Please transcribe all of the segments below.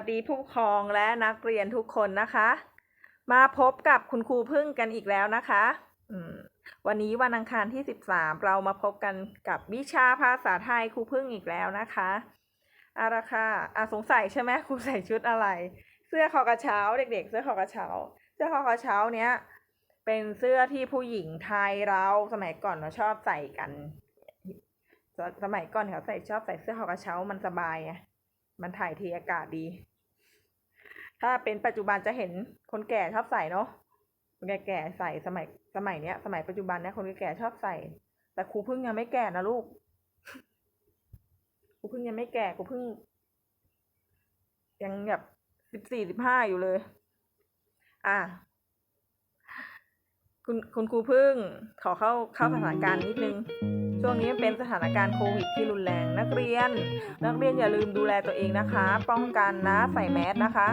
สวัสดีผู้ปกครองและนักเรียนทุกคนนะคะ มาพบกับคุณครูพึ่งกันอีกแล้วนะคะวันนี้วันอังคารที่ 13 เรามาพบกันกับวิชาภาษาไทยครูพึ่งอีกแล้วนะคะอาละค่ะอะสงสัยใช่ไหมครูใส่ชุดอะไร เสื้อคอกระเช้าเด็ก ๆ เสื้อคอกระเช้า เสื้อคอกระเช้าเนี้ยเป็นเสื้อที่ผู้หญิงไทยเราสมัยก่อนเราชอบใส่กัน สมัยก่อนเขาใส่ชอบใส่เสื้อคอกระเช้ามันสบายไงมันถ่ายเทอากาศดี ถ้าเป็นปัจจุบันจะเห็นคนแก่ชอบใส่เนาะคนแก่ๆใส่สมัยสมัยเนี้ย สมัยปัจจุบันเนี้ยคนแก่ๆชอบใส่ แต่ครูพึ่งยังไม่แก่นะลูกครูพึ่งยังไม่แก่ครูพึ่ง ยังแบบสิบสี่สิบห้าอยู่เลย อะคุณคุณครูพึ่งขอเข้าเข้าสถานการณ์นิดนึง ช่วงนี้เป็นสถานการณ์โควิดที่รุนแรง นักเรียน นักเรียนอย่าลืมดูแลตัวเองนะคะ ป้องกันนะใส่แมสนะคะ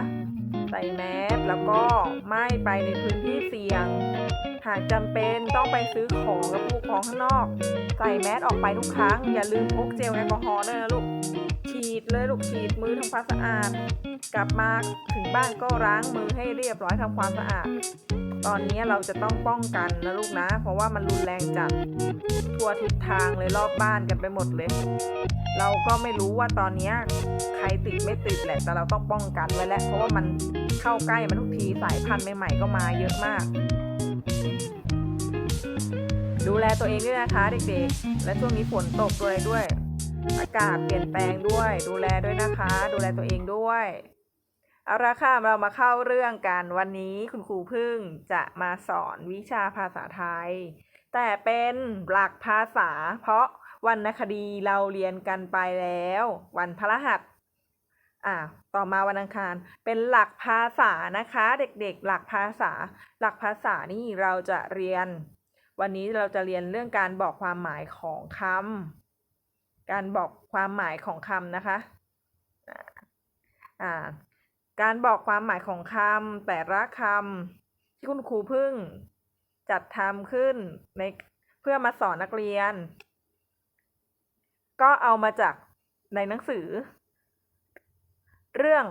ใส่แมสแล้วก็ไม่ไปในพื้นที่เสี่ยง หากจำเป็นต้องไปซื้อของกับผู้ปกครองข้างนอก ใส่แมสออกไปทุกครั้ง อย่าลืมพกเจลแอลกอฮอล์ด้วยนะลูก ฉีดเลยลูกฉีดมือทำความสะอาด กลับมาถึงบ้านก็ล้างมือให้เรียบร้อยทำความสะอาด ตอนนี้เราจะต้องป้องกันนะลูกนะ เพราะว่ามันรุนแรงจัดทั่วทิศทางเลยรอบบ้านกันไปหมดเลย เราก็ไม่รู้ว่าตอนนี้ใครติดไม่ติดแหละ แต่เราต้องป้องกันไว้แล้วเพราะว่ามันเข้าใกล้มันทุกทีสายพันธุ์ใหม่ๆก็มาเยอะมาก ดูแลตัวเองด้วยนะคะเด็กๆ และช่วงนี้ฝนตกด้วยด้วย อากาศเปลี่ยนแปลงด้วย ดูแลด้วยนะคะ ดูแลตัวเองด้วย เอาละค่ะเรามาเข้าเรื่องกันวันนี้คุณครูพึ่งจะมาสอนวิชาภาษาไทย แต่เป็นหลักภาษา เพราะวรรณคดีเราเรียนกันไปแล้ว วันพฤหัสอ่าต่อมาวันอังคารเป็นหลักภาษานะคะ เด็กๆ หลักภาษา หลักภาษานี่เราจะเรียน วันนี้เราจะเรียนเรื่องการบอกความหมายของคำการบอกความหมายของคำนะคะอ่า การบอกความหมายของคำแต่ละคำที่คุณครูพึ่ง จัดทำขึ้นในเพื่อมาสอนนักเรียน ก็เอามาจากในหนังสือ เรื่อง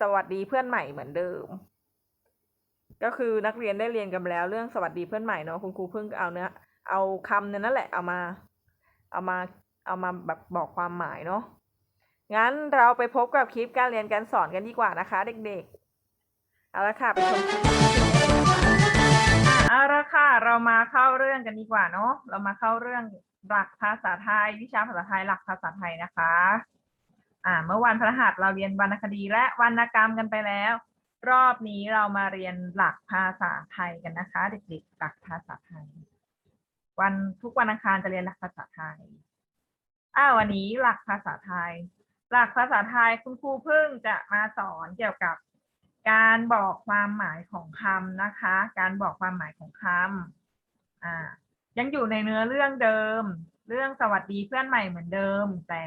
สวัสดีเพื่อนใหม่เหมือนเดิม ก็คือนักเรียนได้เรียนกันแล้วเรื่องสวัสดีเพื่อนใหม่เนาะคุณครูเพิ่งเอาเนื้อเอาคำเนั้นนั่นแหละเอามา เอามาเอามาแบบบอกความหมายเนาะ งั้นเราไปพบกับคลิปการเรียนการสอนกันดีกว่านะคะ เด็กๆ เอาละค่ะไปชมคลิปเอาละค่ะ เรามาเข้าเรื่องกันดีกว่าเนาะ เรามาเข้าเรื่องหลักภาษาไทย วิชาภาษาไทยหลักภาษาไทยนะคะ อ่า เมื่อวันพฤหัสเราเรียนวรรณคดีและวรรณกรรมกันไปแล้ว รอบนี้เรามาเรียนหลักภาษาไทยกันนะคะ เด็กๆ หลักภาษาไทย วันทุกวันอังคารจะเรียนหลักภาษาไทยอ้าววันนี้หลักภาษาไทย หลักภาษาไทยคุณครูเพิ่งจะมาสอนเกี่ยวกับการบอกความหมายของคำนะคะ การบอกความหมายของคำอ่ายังอยู่ในเนื้อเรื่องเดิม เรื่องสวัสดีเพื่อนใหม่เหมือนเดิม แต่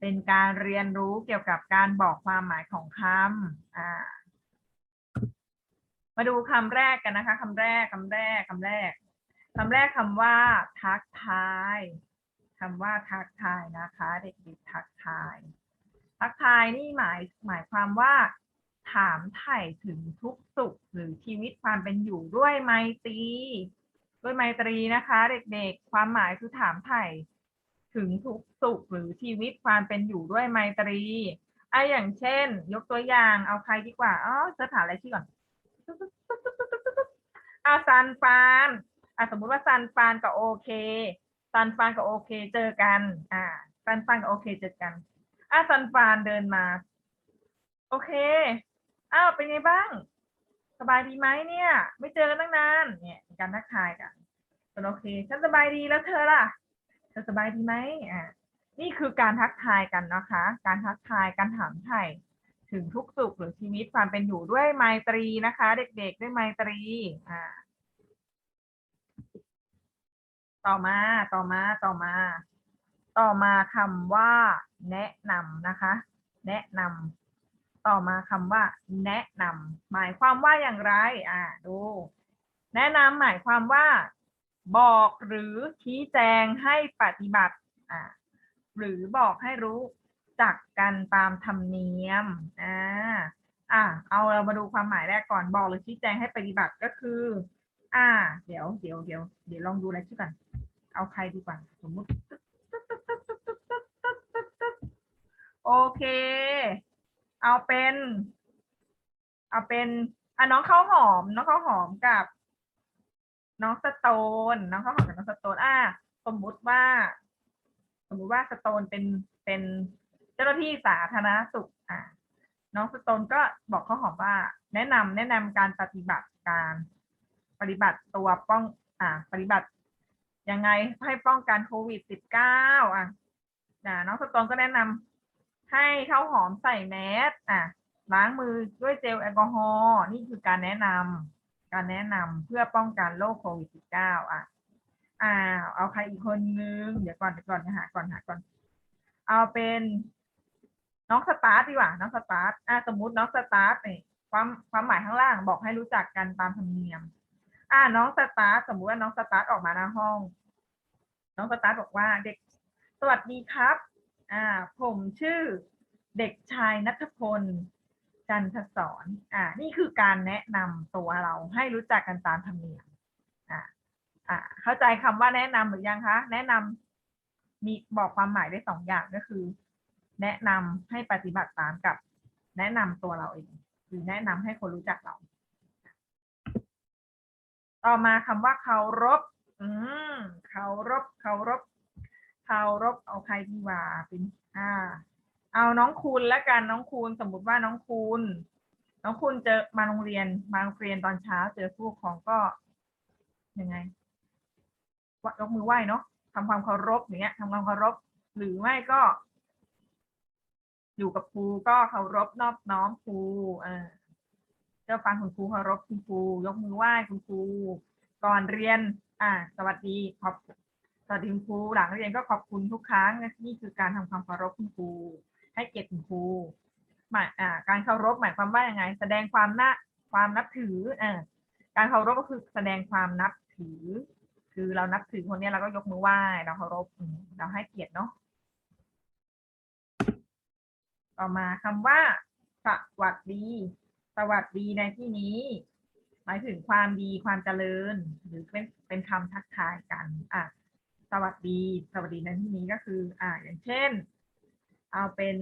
เป็นการเรียนรู้เกี่ยวกับการบอกความหมายของคำอ่ามาดูคำแรกกันนะคะคำแรกคำแรกคำแรกคำแรกคำว่า ทักทายคำว่าทักทายนะคะ เด็กๆทักทาย ทักทายนี่หมายหมายความว่า ถามไถ่ถึงทุกสุขหรือชีวิตความเป็นอยู่ด้วยไมตรีด้วยไมตรีนะคะ เด็กๆ ความหมายคือถามไถ่ถึงทุกสุขหรือชีวิตความเป็นอยู่ด้วยไมตรีไอะอย่างเช่น ยกตัวอย่างเอาใครดีกว่าอ๋อจะถามอะไรชื่อก่อนอะซันฟานอะสมมุติว่าซันฟานกับโอเคซันฟานกับโอเค เจอกัน อ่าซันฟานกับโอเคเจอกัน อะซันฟานเดินมา โอเค อ้าวเป็นไงบ้าง สบายดีไหมเนี่ย ไม่เจอกันตั้งนาน เนี่ยการทักทายกันเป็นโอเค ฉันสบายดีแล้วเธอล่ะ เธอสบายดีไหมอ่านี่คือการทักทายกันนะคะ การทักทาย การถามไถ่ถึงทุกสุขหรือชีวิตความเป็นอยู่ด้วยไมตรีนะคะ เด็กๆ ด้วยไมตรี อ่า ต่อมา ต่อมา ต่อมา ต่อมาคำว่า แนะนำนะคะ แนะนำต่อมาคำว่า แนะนำหมายความว่าอย่างไร อ่าดู แนะนำหมายความว่า บอกหรือชี้แจงให้ปฏิบัติอ่าหรือบอกให้รู้จักกันตามธรรมเนียมอ่าอะเอาเรามาดูความหมายแรกก่อนบอกหรือชี้แจงให้ปฏิบัติก็คือ อ่า เดี๋ยวเดี๋ยวเดี๋ยวเดี๋ยวลองดูอะไรชื่อกัน เอาใครดีกว่าสมมุติ โอเค เอาเป็น เอาเป็นอะน้องข้าวหอม น้องข้าวหอมกับ น้องสโตน น้องข้าวหอมกับน้องสโตนอะสมมุติว่า สมมุติว่าสโตนเป็นเป็นเจ้าหน้าที่สาธารณสุขอะน้องสโตนก็บอกข้าวหอมว่า แนะนำแนะนำการปฏิบัติการปฏิบัติตัวป้อง อ่า ปฏิบัติยังไงให้ป้องกันโควิด -19 อะอ่าน้องสโตนก็แนะนำ ให้ข้าวหอมใส่แมสอะล้างมือด้วยเจลแอลกอฮอล์นี่คือการแนะนำการแนะนำเพื่อป้องกันโรคโควิด -19 อะอ่าเอาใครอีกคนนึงเดี๋ยวก่อนเดี๋ยวก่อนหาก่อนหาก่อน เอาเป็นน้องสตาร์ทดีกว่าน้องสตาร์ทอ่าสมมติน้องสตาร์ทนี่ยความความหมายข้างล่างบอกให้รู้จักกันตามธรรมเนียม อ่าน้องสตาร์ทสมมุติว่าน้องสตาร์ทออกมาหน้าห้อง น้องสตาร์ทบอกว่าเด็กสวัสดีครับ อ่าผมชื่อเด็กชายนัทพล จันทศรอ่านี่คือการแนะนำตัวเราให้รู้จักกันตามธรรมเนียมอ่าอ่าเข้าใจคำว่าแนะนำหรือยังคะ แนะนำมีบอกความหมายได้สองอย่างก็คือ แนะนำให้ปฏิบัติตามกับ แนะนำตัวเราเอง หรือแนะนำให้คนรู้จักเรา ต่อมาคำว่าเคารพอืมเคารพเคารพเคารพเอาใครดีว่าเป็นอ่า เอา น้องคูณแล้วกันน้องคูณสมมุติว่าน้องคูณน้องคูณเจอมาโรงเรียนมาโรงเรียนตอนเช้า เจอผู้ปกครองก็ยังไงว่ายกมือไหว้เนาะทำความเคารพอย่างเงี้ยทำความเคารพ หรือไม่ก็ อยู่กับครูก็เคารพนอบน้อมครูเออเจ้าฟังคุณครูเคารพคุณครูยกมือไหว้คุณครูก่อนเรียน อ่า สวัสดีขอบสวัสดีคุณครูหลังเรียนก็ขอบคุณทุกครั้งนี่คือการทำความเคารพคุณครู ให้เกียรติคุณครูหมายอ่าการเคารพหมายความว่ายังไง แสดงความน่าความนับถือออการเคารพก็คือแสดงความนับถือ คือเรานับถือคนนี้เราก็ยกมือไหว้เราเคารพเราให้เกียรติเนาะต่อมาคำว่า สวัสดี สวัสดีในที่นี้ หมายถึงความดีความเจริญ หรือเป็นเป็นคำทักทายกันอะสวัสดี สวัสดีในที่นี้ก็คือ อ่าอย่างเช่น เอาเป็น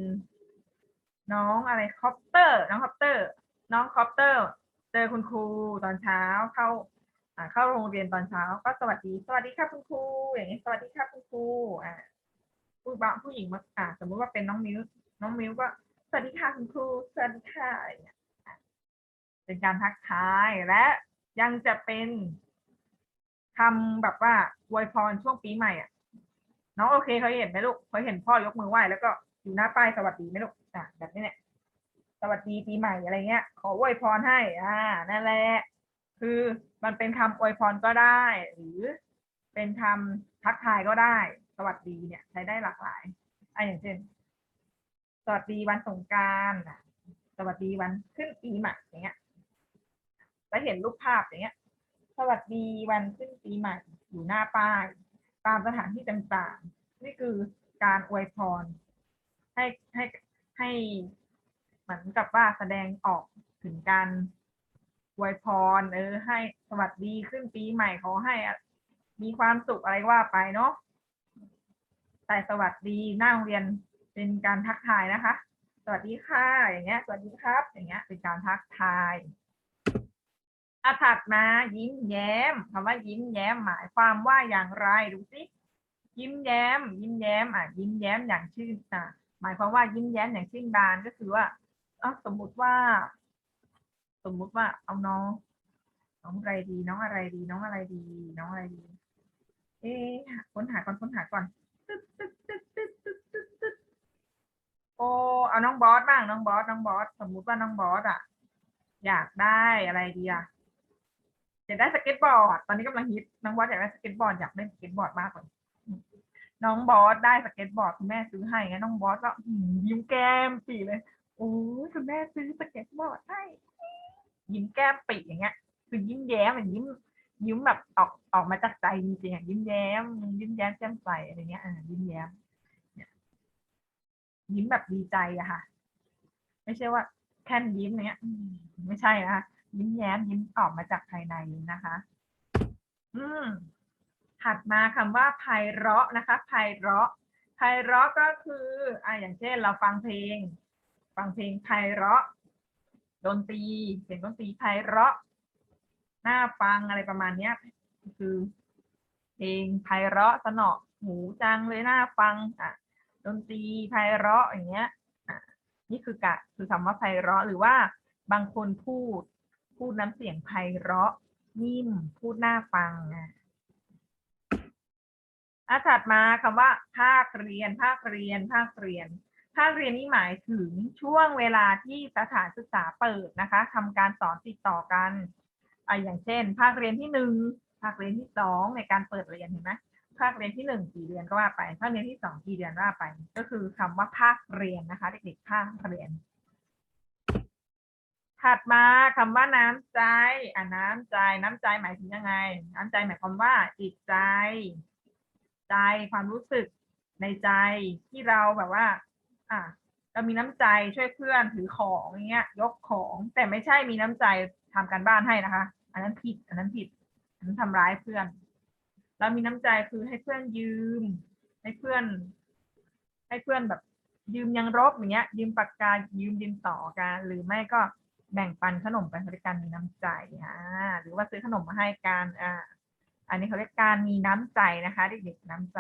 น้องอะไรคอปเตอร์ น้องคอปเตอร์ น้องคอปเตอร์ เจอคุณครูตอนเช้าเข้าเข้าโรงเรียนตอนเช้า ก็สวัสดี สวัสดีครับคุณครูอย่างนี้สวัสดีครับคุณครูอ่าผู้บ่าวผู้หญิงมาอ่าสมมุติว่าเป็นน้องมิ้วน้องมิ้วก็สวัสดีค่ะคุณครูสวัสดีค่ะอะไรอย่างเงี้ยอะเป็นการทักทายและยังจะเป็นคำแบบว่าอวยพรช่วงปีใหม่อะน้องโอเคเคยเห็นไหมลูกเคยเห็นพ่อยกมือไหว้แล้วก็ อยู่หน้าป้ายสวัสดีไหมลูกอะแบบนี้เนี่ยสวัสดีปีใหม่อะไรเงี้ย ขออวยพรให้ อ่า นั่นแหละ คือมันเป็นคำอวยพรก็ได้ หรือเป็นคำทักทายก็ได้ สวัสดีเนี่ย ใช้ได้หลากหลายอะอย่างเช่น สวัสดีวันสงกรารสวัสดีวันขึ้นปีใหม่อย่างเงี้ยจะเห็นรูปภาพอย่างเงี้ย สวัสดีวันขึ้นปีใหม่อยู่หน้าป้าย ตามสถานที่ต่างๆ นี่คือการอวยพร ให้ให้ให้เหมือนกับว่าแสดงออกถึงการอวยพรเออให้สวัสดีขึ้นปีใหม่ขอให้มีความสุขอะไรว่าไปเนาะแต่สวัสดีหน้าโรงเรียนเป็นการทักทายนะคะ สวัสดีค่ะอย่างเงี้ย สวัสดีครับ อย่างเงี้ย เป็นการทักทายอาถัดมายิ้มแย้มคำว่ายิ้มแย้มหมายความว่าอย่างไรดูสิยิ้มแย้ม ยิ้มแย้มอะยิ้มแย้มอย่างชื่นอะ หมายความว่ายิ้มแย้มอย่างชื่นบานก็คือว่าอ๋อสมมุติว่า สมมุติว่าเอาน้อง น้องอะไรดี น้องอะไรดี น้องอะไรดี น้องอะไรดี เอ๊ค้นหาก่อนค้นหาก่อนตึ๊ดตึ๊ดตึ๊ดตึ๊ดตึ๊ดตึ๊ดตึ๊ดโอ้เอาน้องบอสบ้างน้องบอสน้องบอสสมมุติว่าน้องบอสอะ อยากได้อะไรดีอะอยากได้สเก็ตบอร์ด ตอนนี้กำลังฮิตน้องบอสอยากได้สเก็ตบอร์ดอยากเล่นสเก็ตบอร์ดมากเลย น้องบอสได้สเก็ตบอร์ดคุณแม่ซื้อให้งั้นน้องบอสก็ยิ้มแก้มปีเลยโอ้คุณแม่ซื้อสเก็ตบอร์ดให้ยิ้มแก้มปีอย่างเงี้ย คือยิ้มแย้มยิ้ม ยิ้มแบบออกออกมาจากใจจริงๆยิ้มแย้ม ยิ้มแย้มแจ่มใสอะไรเงี้ยอ่ายิ้มแย้มยิ้มแบบดีใจอะค่ะ ไม่ใช่ว่าแค่นยิ้มเนี้ยไม่ใช่นะคะยิ้มแย้มยิ้มออกมาจากภายในนะคะ อืม ถัดมาคำว่าไพเราะนะคะไพเราะไพเราะก็คืออ่าอย่างเช่นเราฟังเพลง ฟังเพลงไพเราะดนตรีเสียงดนตรีไพเราะน่าฟังอะไรประมาณเนี้ยคือ เพลงไพเราะสนอหูจังเลยน่าฟังอะดนตรีไพเราะอย่างเงี้ยอะนี่คือกะคือคำว่าไพเราะหรือว่าบางคนพูดพูดน้ำเสียงไพเราะนิ่มพูดน่าฟังอะ อะถัดมาคำว่า ภาคเรียน ภาคเรียน ภาคเรียน ภาคเรียนนี่หมายถึงช่วงเวลาที่สถานศึกษาเปิดนะคะทำการสอนติดต่อกันอะอย่างเช่น ภาคเรียนที่หนึ่งภาคเรียนที่สองในการเปิดเรียนเห็นไหมภาคเรียนที่หนึ่งกี่เดือนก็ว่าไป ภาคเรียนที่สองกี่เดือนว่าไป ก็คือคำว่าภาคเรียนนะคะเด็กๆภาคเรียน ถัดมาคำว่าน้ำใจอะน้ำใจน้ำใจหมายถึงยังไง น้ำใจหมายความว่าจิตใจ ใจความรู้สึกในใจที่เราแบบว่า อะเรามีน้ำใจช่วยเพื่อนถือของอย่างเงี้ย ยกของแต่ไม่ใช่มีน้ำใจทำการบ้านให้นะคะ อันนั้นผิด อันนั้นผิดอันนั้นทำร้ายเพื่อน เรามีน้ำใจคือให้เพื่อนยืม ให้เพื่อน ให้เพื่อนแบบยืมยังรบอย่างเงี้ย ยืมปากกายืมดินต่อกันหรือไม่ก็แบ่งปันขนมไปด้วยกันมีน้ำใจอ่าหรือว่าซื้อขนมมาให้กันอ่า อันนี้เขาเรียกการมีน้ำใจนะคะ เด็กๆน้ำใจ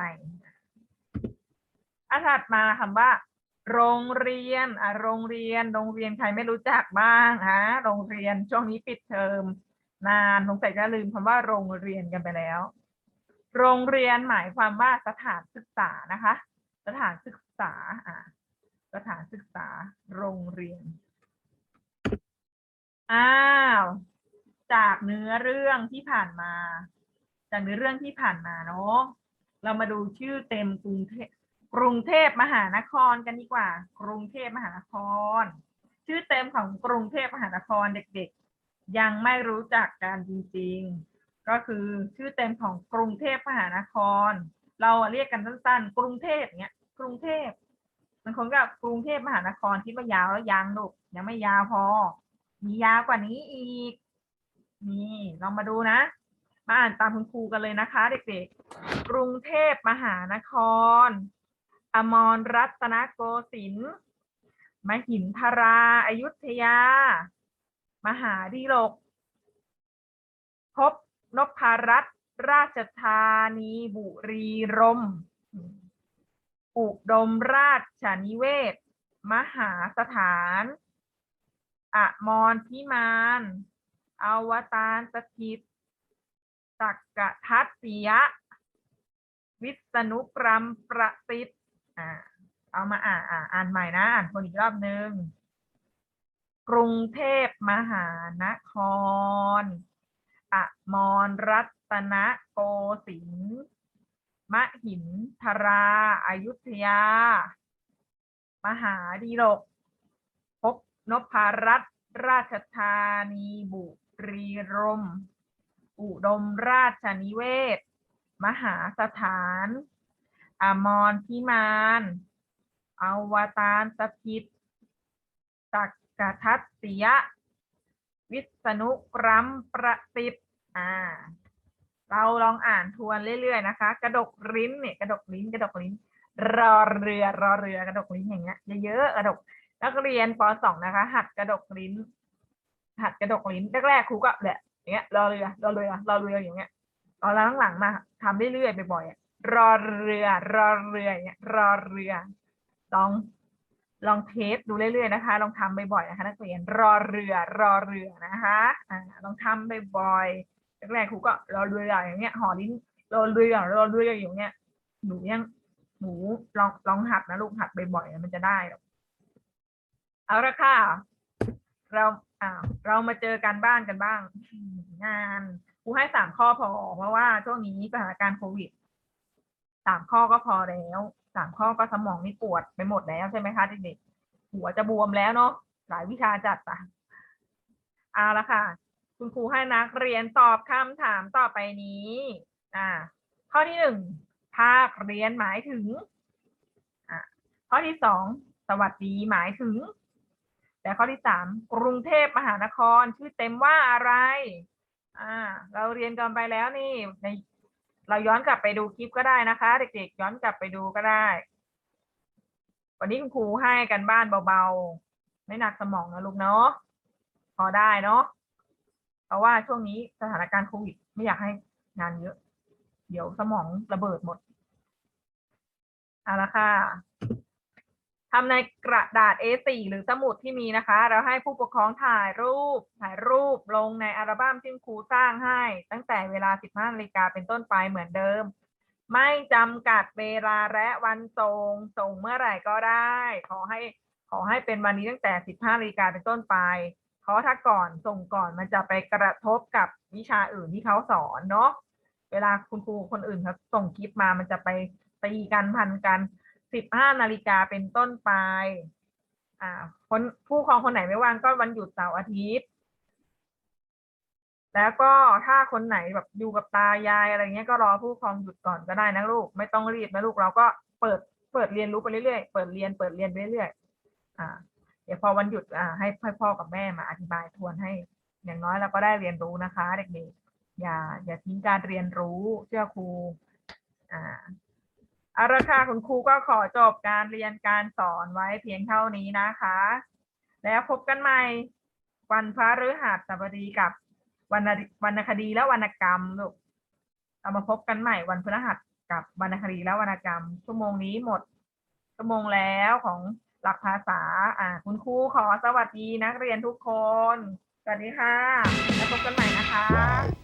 อาถัดมาคำว่า โรงเรียนอะโรงเรียน โรงเรียนใครไม่รู้จักบ้างฮะโรงเรียนช่วงนี้ปิดเทอมนานสงสัยจะลืมคำว่าโรงเรียนกันไปแล้ว โรงเรียนหมายความว่าสถานศึกษานะคะ สถานศึกษาอะสถานศึกษา โรงเรียนอ้าวจากเนื้อเรื่องที่ผ่านมา จากเนื้อเรื่องที่ผ่านมาเนาะเรามาดูชื่อเต็มกรุงเทพกรุงเทพมหานครกันดีกว่า กรุงเทพมหานคร ชื่อเต็มของกรุงเทพมหานครเด็กๆ ยังไม่รู้จักกันจริง ๆ ก็คือชื่อเต็มของกรุงเทพมหานคร เราเรียกกันสั้นๆ กรุงเทพเนี้ยกรุงเทพมันคงกับกรุงเทพมหานครคิดว่ายาวแล้วยังลูกยังไม่ยาวพอ มียาวกว่านี้อีก นี่ลองมาดูนะ มาอ่านตามคุณครูกันเลยนะคะ เด็กๆ กรุงเทพมหานคร อมรรัตนโกสินทร์มหินทราอายุทยา มหาดิลก พบนพรัตน์ราชธานีบุรีรมย์อุดมราชนิเวศ มหาสถานอมรพิมาน อวตารสถิต ตักกะทัตติยะ วิษณุกรรมประสิทธิ์อ่าเอามาอ่านอ่านอ่านใหม่นะ อ่านคนอีกรอบหนึ่งกรุงเทพมหานคร อมรรัตนโกสินทร์มหินทราอายุทยา มหาดีลกพบนพรัตน์ราชธานีบุรีรมย์ อุดมราชนิเวศ มหาสถานอมรพิมานอวตารสถิตตักกะทัตติยะ วิษณุกรัมประสิทธิ์อ่า เราลองอ่านทวนเรื่อยๆนะคะ กระดกลิ้นเนี่ยกระดกลิ้นกระดกลิ้น รอเรือรอเรือกระดกลิ้นอย่างเงี้ยเยอะๆกระดกนักเรียนป .2 นะคะ หัดกระดกลิ้น หัดกระดกลิ้นแรกๆครูก็แหละ อย่างเงี้ยรอเรือรอเรือรอเรืออย่างเงี้ยตอนหลังๆมาทำเรื่อยๆบ่อยๆรอเรือ รอเรืออย่างเงี้ยรอเรือ ลองลองเทสดูเรื่อยๆนะคะ ลองทำบ่อยๆนะคะนักเรียนรอเรือ รอเรือนะคะอ่าลองทำบ่อยๆแรกๆครูก็รอเรืออย่างเงี้ยห่อลิ้นรอเรือรอเรืออย่างเงี้ยหนูยังหนูลองลองหัดนะลูกหัดบ่อยๆมันจะได้เอาละค่ะ เราอ่าเรามาเจอการบ้านกันบ้าง งานครูให้สามข้อพอเพราะว่าช่วงนี้สถานการณ์โควิดสามข้อก็พอแล้วสามข้อก็สมองนี่ปวดไปหมดแล้วใช่ไหมคะเด็กๆหัวจะบวมแล้วเนาะหลายวิชาจัดปะเอาละค่ะ คุณครูให้นักเรียนตอบคำถามต่อไปนี้ อ่า ข้อที่หนึ่งภาคเรียนหมายถึง อ่าข้อที่สองสวัสดีหมายถึง แต่ข้อที่สามกรุงเทพมหานครชื่อเต็มว่าอะไร อ่า เราเรียนกันไปแล้วนี่ในเราย้อนกลับไปดูคลิปก็ได้นะคะ เด็กๆย้อนกลับไปดูก็ได้ วันนี้คุณครูให้กันบ้านเบาๆ ไม่หนักสมองนะลูกเนาะพอได้เนาะเพราะว่าช่วงนี้สถานการณ์โควิดไม่อยากให้งานเยอะ เดี๋ยวสมองระเบิดหมดเอาละค่ะ ทำในกระดาษ A4 หรือสมุดที่มีนะคะ เราให้ผู้ปกครองถ่ายรูป ถ่ายรูปลงในอัลบั้มที่ครูสร้างให้ ตั้งแต่เวลา 15นาฬิกาเป็นต้นไปเหมือนเดิม ไม่จำกัดเวลาและวันส่งส่งเมื่อไหร่ก็ได้ ขอให้ขอให้เป็นวันนี้ตั้งแต่ 15นาฬิกาเป็นต้นไป เพราะถ้าก่อนส่งก่อนมันจะไปกระทบกับวิชาอื่นที่เขาสอนเนาะเวลาคุณครูคนอื่นเขาส่งคลิปมามันจะไปตีกันพันกัน สิบห้านาฬิกาเป็นต้นไป อ่าคนผู้ครองคนไหนไม่ว่างก็วันหยุดเสาร์อาทิตย์ แล้วก็ถ้าคนไหนแบบอยู่กับตายายอะไรเงี้ยก็รอผู้ครองหยุดก่อนก็ได้นะลูก ไม่ต้องรีบนะลูกเราก็เปิดเปิดเรียนรู้ไปเรื่อยๆ เปิดเรียนเปิดเรียนไปเรื่อยๆ อ่า เดี๋ยวพอวันหยุดอ่าให้ให้พ่อกับแม่มาอธิบายทวนให้ อย่างน้อยเราก็ได้เรียนรู้นะคะ เด็กๆ อย่า อย่าทิ้งการเรียนรู้เชื่อครู อ่า เอาละค่ะคุณครูก็ขอจบการเรียนการสอนไว้เพียงเท่านี้นะคะ แล้วพบกันใหม่วันพระฤหัสบดีกับวรรณวรรณคดีและวรรณกรรมลูกเรามาพบกันใหม่วันพฤหัสกับวรรณคดีและวรรณกรรม ชั่วโมงนี้หมด ชั่วโมงแล้วของหลักภาษา อ่า คุณครูขอสวัสดีนักเรียนทุกคน สวัสดีค่ะ แล้วพบกันใหม่นะคะ